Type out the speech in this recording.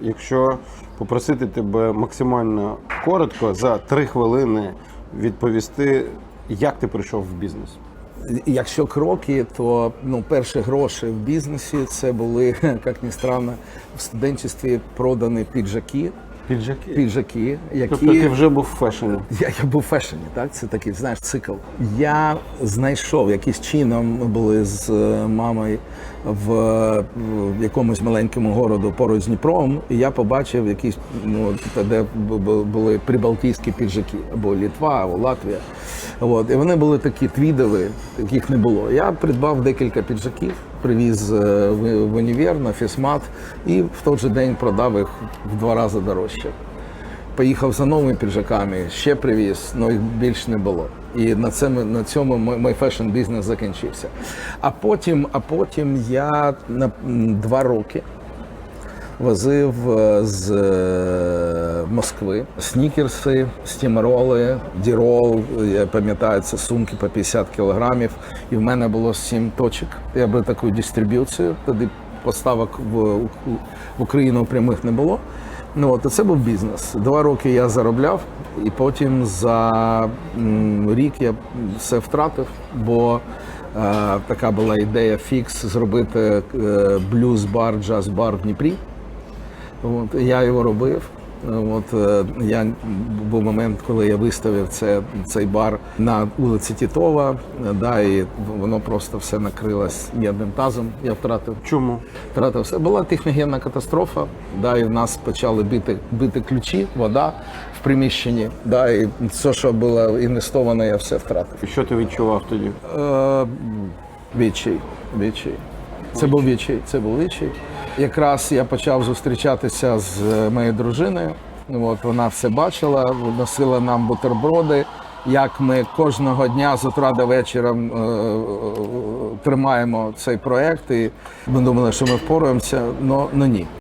Якщо попросити тебе максимально коротко за три хвилини відповісти, як ти прийшов в бізнес? Якщо кроки, то ну, перші гроші в бізнесі це були, як ні странно, в студентстві продані піджаки. Піджаки. Піджаки, які Тобто ти вже був в фешені. я, я був в фешені, так? Це такий, знаєш, цикл. Я знайшов якийсь чином. Ми були з е, мамою в, в якомусь маленькому городу поруч з Дніпром, і я побачив якісь, ну, де бу- бу- були прибалтійські піджаки, або Літва, або Латвія. От. І вони були такі твідові, яких не було. Я придбав декілька піджаків, привіз е, в, універ на фісмат і в той же день продав їх в два рази дорожче поїхав за новими піджаками, ще привіз, але їх більше не було. І на цьому, на цьому мій, мій фешн-бізнес закінчився. А потім, а потім я на два роки возив е, з е, Москви снікерси, стімроли, дірол. Я пам'ятаю, це сумки по 50 кілограмів. І в мене було сім точок. Я робив таку дистриб'юцію. Тоді поставок в Україну прямих не було. Ну от це був бізнес. Два роки я заробляв, і потім за рік я все втратив, бо е, така була ідея фікс зробити е, блюз-бар, джаз-бар в Дніпрі. От, я його робив. От е, я був момент, коли я виставив це, цей бар на вулиці Тітова, да, і воно просто все накрилось м'ядним тазом. Я втратив Чому? втратив все. Була техногенна катастрофа. Да, і в нас почали бити, бити ключі, вода в приміщенні. Да, і все, що було інвестовано, я все втратив. І Що ти відчував тоді? Е, відчай, відчай. Це був відчай, це був відчай. Якраз я почав зустрічатися з е, моєю дружиною. Ну, От вона все бачила, носила нам бутерброди. Як ми кожного дня з утра до вечора е, е, тримаємо цей проект, і ми думали, що ми впораємося, але ні.